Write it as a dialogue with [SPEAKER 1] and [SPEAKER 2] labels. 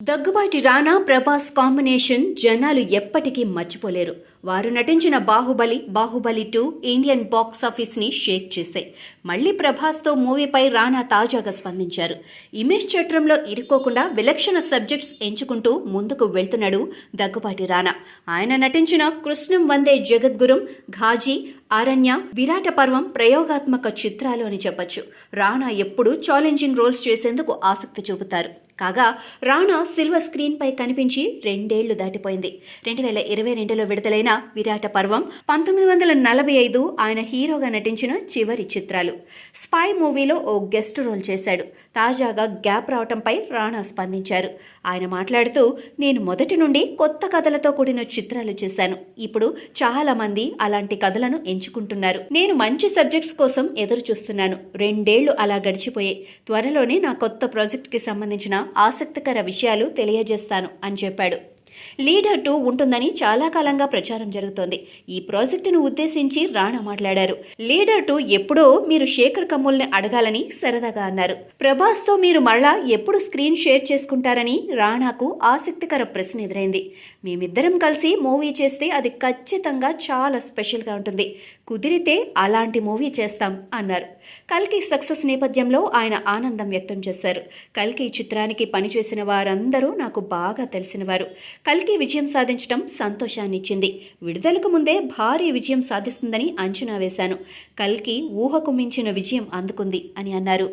[SPEAKER 1] దగ్గుబాటి రానా Prabhas combination జనాలు ఎప్పటికీ మర్చిపోలేరు. వారు నటించిన Baahubali Baahubali two Indian box ఆఫీస్ని షేక్ చేశాయి. మళ్ళీ ప్రభాస్తో మూవీపై రానా తాజాగా స్పందించారు. ఇమేజ్ చట్రంలో ఇరుక్కోకుండా విలక్షణ సబ్జెక్ట్స్ ఎంచుకుంటూ ముందుకు వెళ్తున్నాడు దగ్గుబాటి రానా ఆయన నటించిన కృష్ణం వందే జగద్గురం ఘాజీ అరణ్య విరాట పర్వం ప్రయోగాత్మక చిత్రాలు అని చెప్పొచ్చు. రానా ఎప్పుడూ ఛాలెంజింగ్ రోల్స్ చేసేందుకు ఆసక్తి చూపుతారు. కాగా రానా సిల్వర్ స్క్రీన్పై కనిపించి రెండేళ్ళు దాటిపోయింది. రెండు వేల ఇరవై రెండులో విడుదలైన విరాట పర్వం పంతొమ్మిది వందల నలభై ఐదు ఆయన హీరోగా నటించిన చివరి చిత్రాలు. స్పై మూవీలో ఓ గెస్ట్ రోల్ చేశాడు. తాజాగా గ్యాప్ రావటంపై రానా స్పందించారు. ఆయన మాట్లాడుతూ నేను మొదటి నుండి కొత్త కథలతో కూడిన చిత్రాలు చేశాను. ఇప్పుడు చాలా మంది అలాంటి కథలను ఎంచుకుంటున్నారు. నేను మంచి సబ్జెక్ట్స్ కోసం ఎదురు చూస్తున్నాను రెండేళ్ళు అలా గడిచిపోయాయి. త్వరలోనే నా కొత్త ప్రాజెక్ట్కి సంబంధించిన ఆసక్తికర విషయాలు తెలియజేస్తాను అని చెప్పాడు. లీడర్ టూ ఉంటుందని చాలా కాలంగా ప్రచారం జరుగుతోంది. ఈ ప్రాజెక్టును ఉద్దేశించి రాణా మాట్లాడారు. లీడర్ టూ ఎప్పుడో మీరు శేఖర్ కమ్ముల్ని అడగాలని సరదాగా అన్నారు. ప్రభాస్తో మీరు మరలా ఎప్పుడు స్క్రీన్ షేర్ చేసుకుంటారని రాణాకు ఆసక్తికర ప్రశ్న ఎదురైంది. మేమిద్దరం కలిసి మూవీ చేస్తే అది ఖచ్చితంగా చాలా స్పెషల్గా ఉంటుంది. కుదిరితే అలాంటి మూవీ చేస్తాం అన్నారు. కల్కి సక్సెస్ నేపథ్యంలో ఆయన ఆనందం వ్యక్తం చేశారు. కల్కి చిత్రానికి పనిచేసిన వారందరూ నాకు బాగా తెలిసినవారు. కల్కి విజయం సాధించడం సంతోషాన్నిచ్చింది. విడుదలకు ముందే భారీ విజయం సాధిస్తుందని అంచనా వేశాను. కల్కి ఊహకు మించిన విజయం అందుకుంది అని అన్నారు.